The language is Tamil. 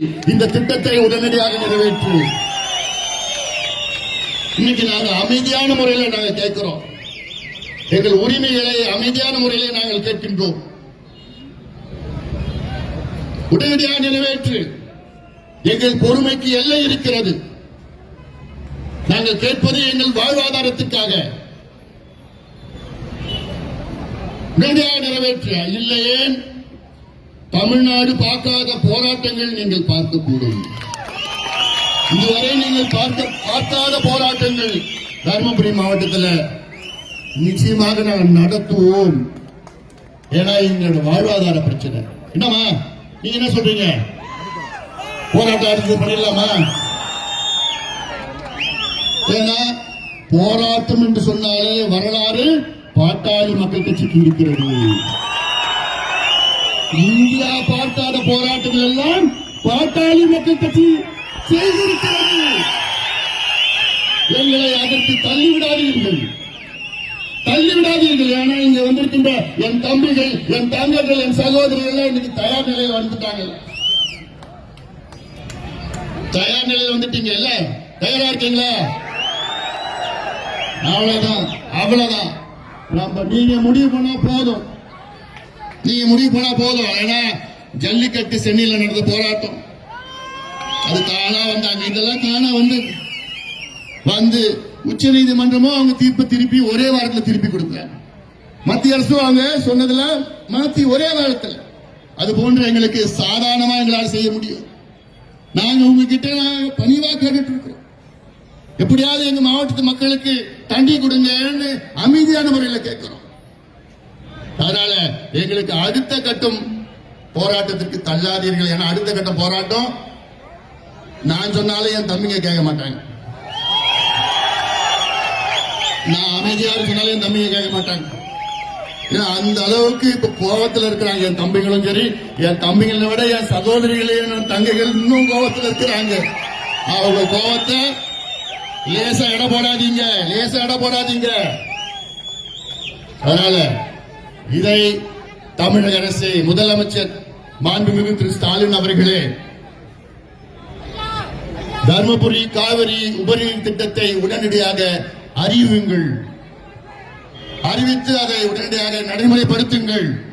இந்த திட்டத்தை உடனடியாக நிறைவேற்று. இன்னைக்கு நாங்க அமைதியான முறையில் நாங்க கேட்கிறோம். எங்கள் உரிமைகளை அமைதியான முறையில் நாங்கள் கேட்கின்றோம். உடனடியாக நிறைவேற்று. எங்கள் பொறுமைக்கு எல்லை இருக்கிறது. நாங்கள் கேட்பது எங்கள் வாழ்வாதாரத்துக்காக. உடனடியாக நிறைவேற்ற. இல்லையே தமிழ்நாடு பார்க்காத போராட்டங்கள் நீங்கள் பார்க்கக்கூடும். இதுவரை நீங்கள் பார்க்க பார்க்காத போராட்டங்கள் தருமபுரி மாவட்டத்தில் நிச்சயமாக நாங்கள் நடத்துவோம். ஏன்னா எங்களோட வாழ்வாதார பிரச்சனை. என்னமா நீங்க என்ன சொல்றீங்க? போராட்டம் அடுத்து பண்ணிடலாமா? ஏன்னா போராட்டம் என்று சொன்னாலே வரலாறு பாட்டாளி மக்கள் கட்சிக்கு இருக்கிறது இந்தியா பார்க்காத போராட்டங்கள் எல்லாம் பாட்டாளி மக்கள் கட்சி செய்திருக்கிறது. எங்களை அதற்கு தள்ளிவிடாதீர்கள். தள்ளிவிடாதீர்கள். ஏன்னா இங்க வந்திருக்கின்ற என் தம்பிகள் என் தங்கர்கள் என் சகோதரிகள் எல்லாம் இன்னைக்கு தயார் நிலையில் வந்துட்டாங்க. தயார் நிலையில் வந்துட்டீங்க இல்ல? தயாரா இருக்கீங்களா? அவ்வளவுதான். அவ்வளவுதான். நம்ம நீங்க முடிவு பண்ணா போதும். நீங்க முடிவு பண்ணா போதும். ஏன்னா ஜல்லிக்கட்டு சென்னையில் நடந்த போராட்டம். அது தானா வந்தாங்க. இதெல்லாம் தானா வந்து வந்து உச்ச நீதிமன்றமும் அவங்க தீர்ப்பு திருப்பி ஒரே வாரத்தில் திருப்பி கொடுத்தாங்க மத்திய அரசும் அவங்க சொன்னதுல மாத்தி ஒரே வாரத்தில். அது போன்று எங்களுக்கு சாதாரணமா எங்களால் செய்ய முடியும். நாங்க உங்ககிட்ட பணிவா கேட்டுட்டு இருக்கிறோம். எப்படியாவது எங்க மாவட்டத்து மக்களுக்கு தண்டி கொடுங்கன்னு அமைதியான முறையில் கேட்கிறோம். அதனால எங்களுக்கு அடுத்த கட்டம் போராட்டத்திற்கு தள்ளாதீர்கள் என அடுத்த கட்ட போராட்டம் நான் சொன்னாலும் என் தம்பிங்க கேட்க மாட்டாங்க. நான் அமைதியாக சொன்னாலே என் தம்பிங்க கேட்க மாட்டாங்க. ஏன்னா அந்த அளவுக்கு இப்ப கோபத்துல இருக்கிறாங்க என் தம்பிகளும் சரி என் தம்பிகளை விட என் சகோதரிகளையும் என் தங்கைகள் இன்னும் கோபத்துல இருக்கிறாங்க. அவங்க கோபத்தை லேசா இட போடாதீங்க லேசா இட போடாதீங்க. அதனால இதை தமிழக அரசு முதலமைச்சர் மாண்புமிகு திரு ஸ்டாலின் அவர்களே தர்மபுரி காவிரி உபரிநீர் திட்டத்தை உடனடியாக அறிவியுங்கள். அறிவித்து அதை உடனடியாக நடைமுறைப்படுத்துங்கள்.